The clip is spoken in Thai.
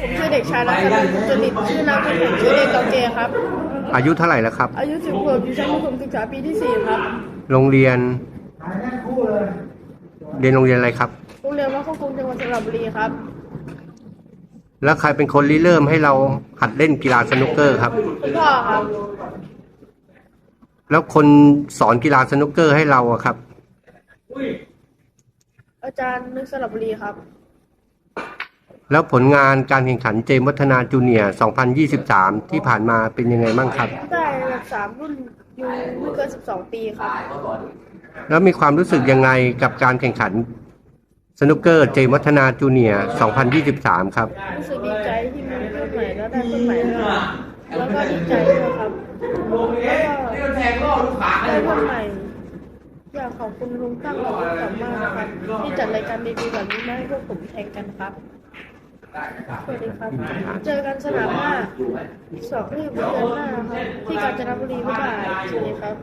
ผมชื่อเด็กชายรัตนบุญจริตชื่อนามสกุลชื่อเล่นกอเกครับ อายุเท่าไหร่แล้วครับ อายุ10ขวบอยู่ชั้นประถมศึกษาปีที่4ครับ โรงเรียน เรียนโรงเรียนอะไรครับ โรงเรียนวัดข้าวกรุงจังหวัดสระบุรีครับ แล้วใครเป็นคนริเริ่มให้เราหัดเล่นกีฬาสนุกเกอร์ครับ คุณพ่อครับ แล้วคนสอนกีฬาสนุกเกอร์ให้เราอะครับ อาจารย์นึกสระบุรีครับ แล้วผลงานการแข่งขันเจมส์วัฒนาจูเนียร์2023 ที่ผ่านมาเป็นยังไงบ้างครับ ได้อันดับสามรุ่นอยู่ไม่เกิน12ปีครับ แล้วมีความรู้สึกยังไงกับการแข่งขันสนุกเกอร์เจมส์วัฒนาจูเนียร์2023 ครับ รู้สึกดีใจที่มีเพื่อนใหม่แล้วได้เพื่อนใหม่ด้วยแล้วก็ดีใจด้วยครับแล้วก็ได้เพื่อนใหม่อยากขอบคุณลุงตั้งและลุงสามมากนะครับที่จัดรายการดีๆแบบนี้มาให้พวกผมแข่งกันครับ สวัสดีครับ เจอกันสนามหน้าสอบรีบเดือนหน้าครับที่กาญจนบุรีบ๊ายบายสวัสดีครับ